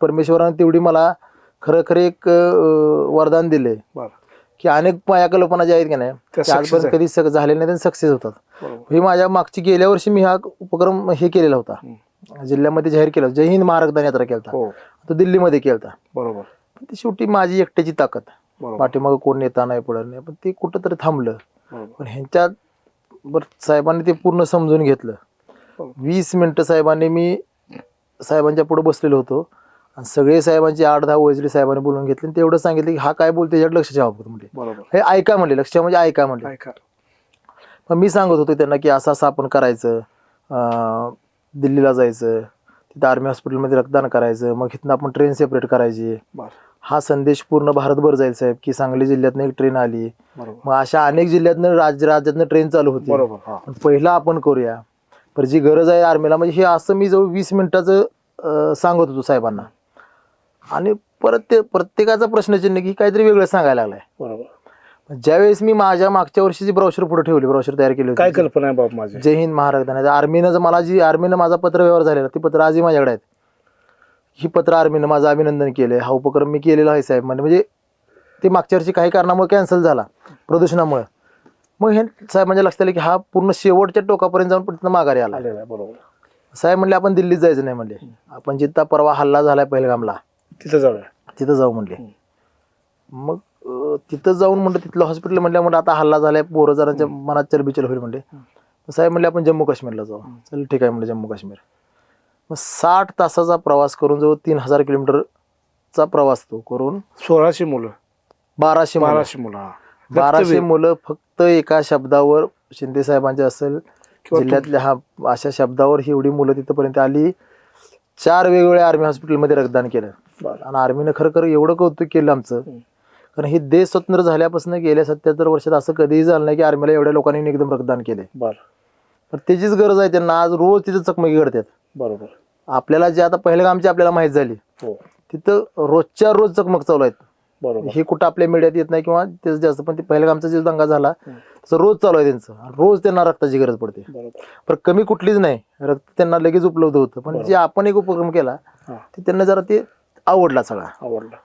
परमेश्वराने तेवढी मला खरं खरं एक अं, वरदान दिले बरं. की अनेक माया कल्पना ज्या आहेत की नाही त्या त्या success आजपर्यंत आहेत. कधी सक- झालेल्या नाही सक्सेस होतात. बरोबर. हे माझ्या मागची गेल्या वर्षी मी हा उपक्रम हे केलेला होता. जिल्ह्यामध्ये जाहीर केला होता. जय हिंद महाराजदान यात्रा केला हो. तो दिल्लीमध्ये केला होता. बरोबर. पण ती शेवटी माझी एकट्याची ताकद. बरोबर. पाठीमागं कोण नेता नाही पुढं नाही पण ते कुठंतरी थांबलं. बरोबर. पण ह्यांच्यात बर साहेबांनी ते पूर्ण समजून घेतलं. हो. वीस मिनिटं साहेबांनी मी साहेबांच्या पुढे बसलेलो होतो. आणि सगळे साहेबांची आठ दहा वजरी साहेबांनी बोलून घेतले आणि तेवढं सांगितलं की हा काय बोलतो याच्याकडे लक्ष ठेवा म्हणजे बरोबर. हे ऐका म्हणले लक्ष म्हणजे ऐका म्हणले. ऐका. मग मी सांगत होतो त्यांना की असं असं आपण करायचं अं, दिल्लीला जायचं तिथं आर्मी हॉस्पिटलमध्ये रक्तदान करायचं मग इथनं आपण ट्रेन सेपरेट करायची. बरं. हा संदेश पूर्ण भारतभर जाईल साहेब की सांगली जिल्ह्यातनं एक ट्रेन आली. बरोबर. मग अशा अनेक जिल्ह्यातनं राज्य राज्यातनं ट्रेन चालू होती. बरोबर हा. पण पहिला आपण करूया. पण जी गरज आहे आर्मीला म्हणजे हे असं मी जवळ वीस मिनिटाचं अं, सांगत होतो साहेबांना. आणि परत ते प्रत्येकाचा प्रश्नचिन्ह की काहीतरी वेगळं सांगायला लागलाय. बरोबर. ज्यावेळेस मी माझ्या मागच्या वर्षीची ब्राऊशर पुढे ठेवली ब्राऊशर तयार केली काय होती कल्पना आहे बाबा माझी? जय हिंद महाराज आर्मीनं जर मला जी आर्मीनं माझा पत्र व्यवहार झालेला ती पत्र आजही माझ्याकडे आहेत. ही पत्र आर्मीनं माझं अभिनंदन केलं हा उपक्रम मी केलेला आहे साहेब. म्हणजे म्हणजे ते मागच्या वर्षी काही कारणामुळे कॅन्सल झाला प्रदूषणामुळे. मग हे साहेबांच्या लक्षात आलं की हा पूर्ण शेवटच्या टोकापर्यंत जाऊन तिथनं माघारी आला. आलेला आहे बरोबर. साहेब म्हणले आपण दिल्लीत जायचं नाही म्हणले. आपण जिथं परवा हल्ला झालाय पहिलगामला. तिथं जाऊया. तिथं जाऊ म्हणले. मग अं, तिथं जाऊन म्हणलं तिथलं हॉस्पिटल म्हणलं म्हणलं आता हल्ला झालाय पोरं जणांच्या मनात चलबिचल होईल म्हणले. मग साहेब म्हणले आपण जम्मू काश्मीरला जाऊ. चल ठीक आहे म्हणलं जम्मू काश्मीर. मग साठ तासाचा प्रवास करून जवळ तीन हजार किलोमीटरचा प्रवास तो करून सोळाशे मुलं. बाराशे मुलं- बाराशे मुलं हा. बाराशे. मुलं फक्त एका शब्दावर शिंदे साहेबांचे असेल किंवा जिल्ह्यातल्या हा अशा शब्दावर ही एवढी मुलं तिथपर्यंत आली. चार वेगवेगळ्या आर्मी हॉस्पिटलमध्ये रक्तदान केलं. बरं. आणि आर्मीनं खरं खरं एवढं कौतुक केलं आमचं. हम्म. कारण हे देश स्वतंत्र झाल्यापासून गेल्या सत्याहत्तर वर्षात असं कधीही झालं नाही की आर्मीला एवढ्या लोकांनी एकदम रक्तदान केले बरं. पण त्याचीच गरज आहे त्यांना. आज रोज तिथं चकमकी घडतात. बरोबर. आपल्याला जे आता पहिल्या आमची आपल्याला माहीत झाली. हो. तिथं रोजच्या रोज चकमक चालू आहेत. बरोबर. हे कुठं आपल्या मीडियात येत नाही किंवा त्याचं जास्त पण ते पहिल्या आमचा जो दंगा झाला हम्म. तसं रोज चालू आहे त्यांचं. रोज त्यांना रक्ताची गरज पडते. बरोबर. पण कमी कुठलीच नाही. रक्त त्यांना लगेच उपलब्ध होतं. पण जे आपण एक उपक्रम केला हा. ते त्यांना जरा ते आवडला सगळा. आवडला.